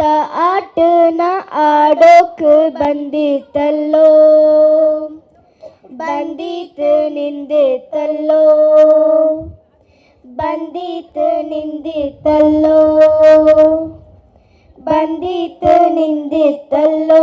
ಆಟ ಆಟನ ಆಡೋಕ್ ಬಂದಿತ್ತಲ್ಲೋ ಬಂದೀತು ನಿಂದಿತ್ತಲ್ಲೋ ಬಂದೀತು ನಿಂದಿತ್ತಲ್ಲೋ ಬಂದೀತು ನಿಂದಿತ್ತಲ್ಲೋ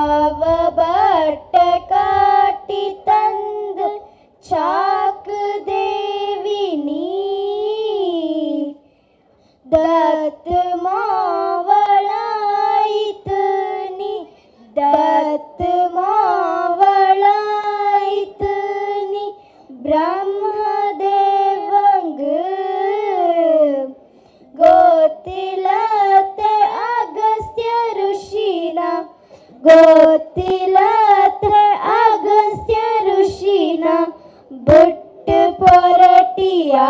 புட்டு பொரட்டியா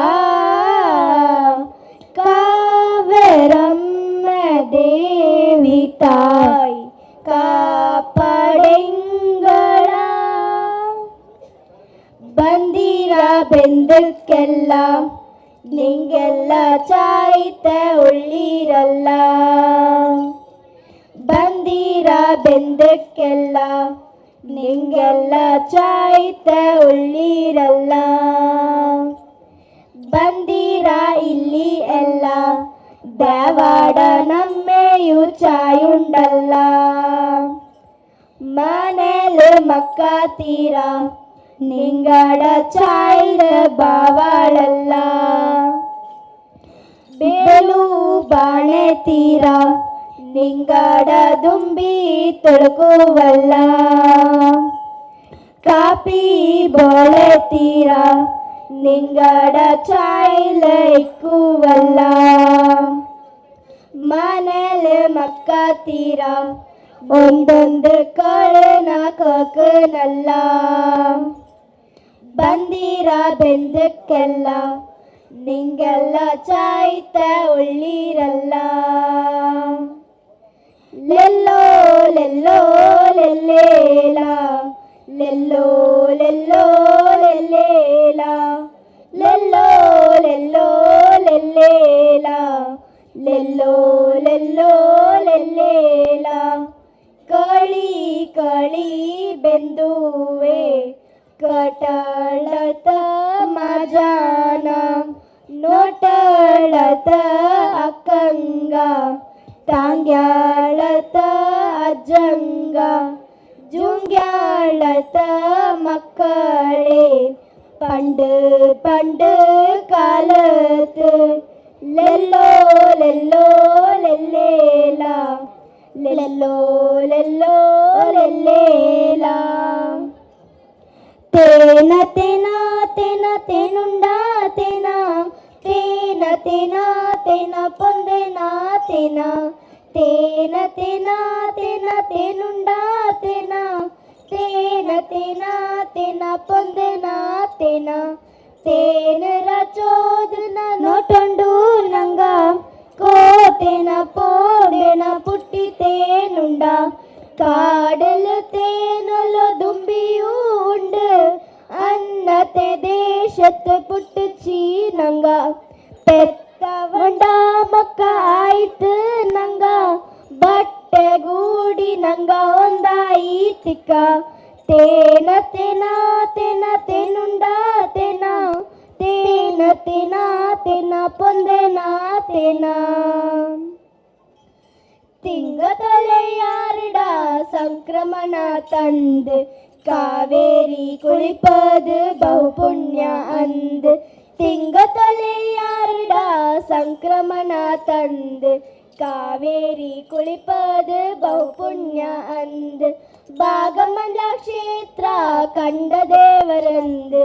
காவரம்ம தேவி தாய் காப்படைங்களா பந்திரா பெந்துக்கெல்லாம் நீங்கெல்ல சாய்த்த உள்ளிரல்ல ಬಂದಿರ ಬೆಂದಕ್ಕೆಲ್ಲ ನಿಂಗೆಲ್ಲ ಚಾಯ್ತ ಉಳ್ಳಿರಲ್ಲ ಬಂದಿರ ಇಲ್ಲಿ ಎಲ್ಲ ದೇವಾಡ ನಮ್ಮೆಯು ಚಾಯುಂಡಲ್ಲ ಮನೇಲು ಮಕ್ಕ ತೀರ ನಿಂಗಡ ಚಾಯ್ದ ಬಾವಾಳಲ್ಲ ಬೇಲು ಬಾಣೆ ತೀರ ನಿಂಗಡ ದುಂಬಿ ತೊಳಕುವಲ್ಲ pi boletira നിങ്ങട ചായലയ്ക്കുവല്ല മനല് മക്കത്തീര ഒന്നൊന്ന് കളന കൊക്കനല്ല ಬಂದಿರ ಬೆಂದಕ್ಕೆಲ್ಲ ನಿಂಗೆಲ್ಲ ಚಾಯ್ತ ಒಳ್ಳಿರಲ್ಲ ಲೆಲ್ಲೋ ಲೆಲ್ಲೋ ಲೆಲ್ಲೇಲಾ ಲೆಲ್ಲೋ ಲೆಲ್ಲೋ ಕಳಿ ಕಳಿ ಕಟಳತ ಮಜಾನ ನೋಟಳತ ಅಕ್ಕಂಗ ತಾಂಗ್ಯಾಳತ ಅಜ್ಜಂಗ ஞாழத்த மக்களே பண்டு பண்டு காலத்து லெல்லோ லெல்லோ லெல்லேலா லெல்லோ லெல்லோ லெல்லேலா తేన తేన తేన తేనుండా తేన తేన తేన తేన పొందేనా తేన తేన తేన తేన తేనుండా తేన తేన తేన తేన పొందెన తేన తేన రచోదన నోటండు నంగ కోతెన పోదెన పుట్టి తేనుండ కాడలు తేనలు దుంబിയുണ്ട് അന്നത്തെ ദേശത്ത് പുട്ടിച്ചീനങ്ക പെത്തവണ്ട മക്കായിട്ട് ನಂಗೊಂದಾಯಿ ಚಿಕ್ಕ ತೇನ ತೆನ ತೆನ ತೆನುಂಡ ತೆನ ತೇನ ತೆನ ತೆನ ಪೊಂದೆನ ತೆನ ತಿಂಗ ತಲೆಯಾರಿಡ ಸಂಕ್ರಮಣ ತಂದು காவேரி குளிப்பது பௌபுண்ணிய அந்து திங்க தொலையாரிடா சங்கிரமணா தந்து കാവേരി കുളിപ്പത് ബഹുപുണ്യ അന്ത് ഭാഗമല്ല ക്ഷേത്ര കണ്ട ദേവരന്ത്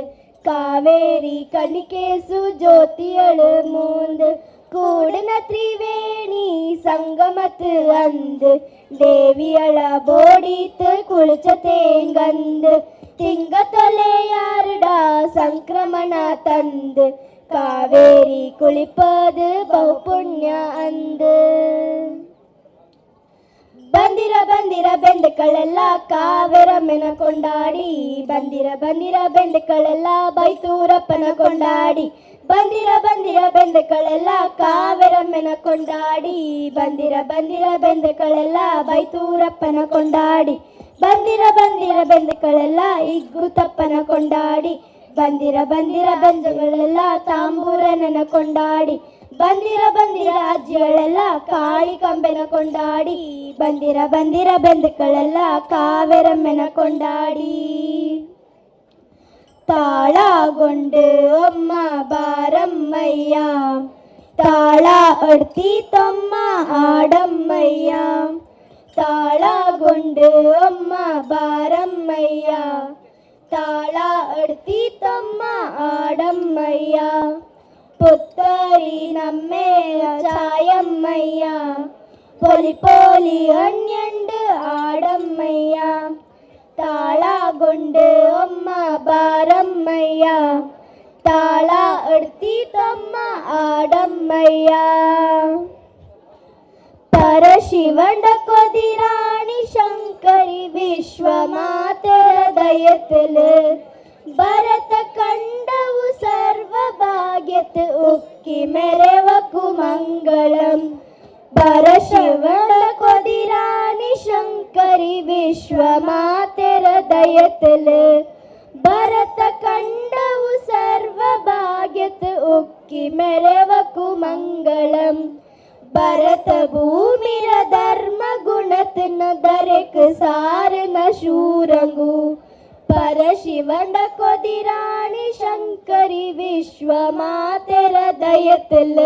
കാവേരി കണിക്കേസു ജ്യോതിയള് മൂന്ത് കൂടന ത്രിവേണി സംഗമത്ത് അന്ത് ദേവിയള ബോഡിത്ത് കുളിച്ച തേങ്കന്ത് തിങ്ക തൊലയാറുട സംക്രമണ തന്ത് കാവേരി കുളിപ്പത് ബഹുപുണ്യ അന്ത് ಬೆಂಡೆಗಳೆಲ್ಲ ಮೆನ ಕೊಂಡಾಡಿ ಬಂದಿರ ಬಂದಿರ ಬೆಂಡೆಗಳೆಲ್ಲ ಬೈತೂರಪ್ಪನ ಕೊಂಡಾಡಿ ಬಂದಿರ ಬಂದಿರ ಬೆಂದೆಗಳೆಲ್ಲ ಮೆನ ಕೊಂಡಾಡಿ ಬಂದಿರ ಬಂದಿರ ಬೆಂದೆಗಳೆಲ್ಲ ಬೈತೂರಪ್ಪನ ಕೊಂಡಾಡಿ ಬಂದಿರ ಬಂದಿರ ಇಗ್ಗು ತಪ್ಪನ ಕೊಂಡಾಡಿ ಬಂದಿರ ಬಂದಿರ ಬಂಧುಗಳೆಲ್ಲ ತಾಂಬೂರನನ್ನ ಕೊಂಡಾಡಿ ಬಂದಿರ ಬಂದಿರ ಅಜ್ಜಿಗಳೆಲ್ಲ ಕಾಳಿ ಕಂಬೆನ ಕೊಂಡಾಡಿ ಬಂದಿರ ಬಂದಿರ ಬೆಂದುಗಳೆಲ್ಲ ಕಾವೆರಮ್ಮೆನ ಕೊಂಡಾಡಿ தாளாகொண்டு அம்மா பாரம்மையா தாளா அடுத்தி தம்மா ஆடம்மையா தாளாகொண்டு அம்மா பாரம்மையா ತಾಳಾಡ್ತಿತಮ್ಮ ಆಡಮ್ಮಯ್ಯ ಪುತ್ತರಿ ನಮ್ಮೆ ಚಾಯಮ್ಮಯ್ಯ ಪೊಲಿ ಪೊಲಿ ಅಣ್ಯಂಡು ಆಡಮ್ಮಯ್ಯ ತಾಳಾಗೊಂಡು ಅಮ್ಮ ಬಾರಮ್ಮಯ್ಯ ತಾಳಾಡ್ತಿತಮ್ಮ ಆಡಮ್ಮಯ್ಯ ಪರಶಿವಂಡ ಕೊದಿರಾಣಿ ಶಂಕ ी विश्व मा तेरयतल भरत कण्डव सर्वकि मेरव कुमङ्गलम् शिवराणि शङ्करि विश्व विश्वमाते दयतल भरत कण्डव सर्वा उक्की मेरे वकु कुमङ्गलम् ಭರತ ಭೂಮಿರ ಧರ್ಮ ಗುಣತನ ದರೆಕ್ ಸಾರನ ಶೂರಂಗು ಪರಶಿವನ ಕೊದಿರಾಣಿ ಶಂಕರಿ ವಿಶ್ವ ಮಾತೆರ ದಯತಲ್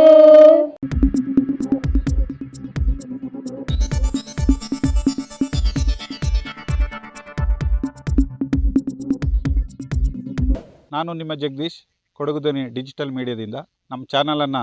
ನಾನು ನಿಮ್ಮ ಜಗದೀಶ್ ಕೊಡಗುದನಿ ಡಿಜಿಟಲ್ ಮೀಡಿಯಾದಿಂದ ನಮ್ಮ ಚಾನಲನ್ನು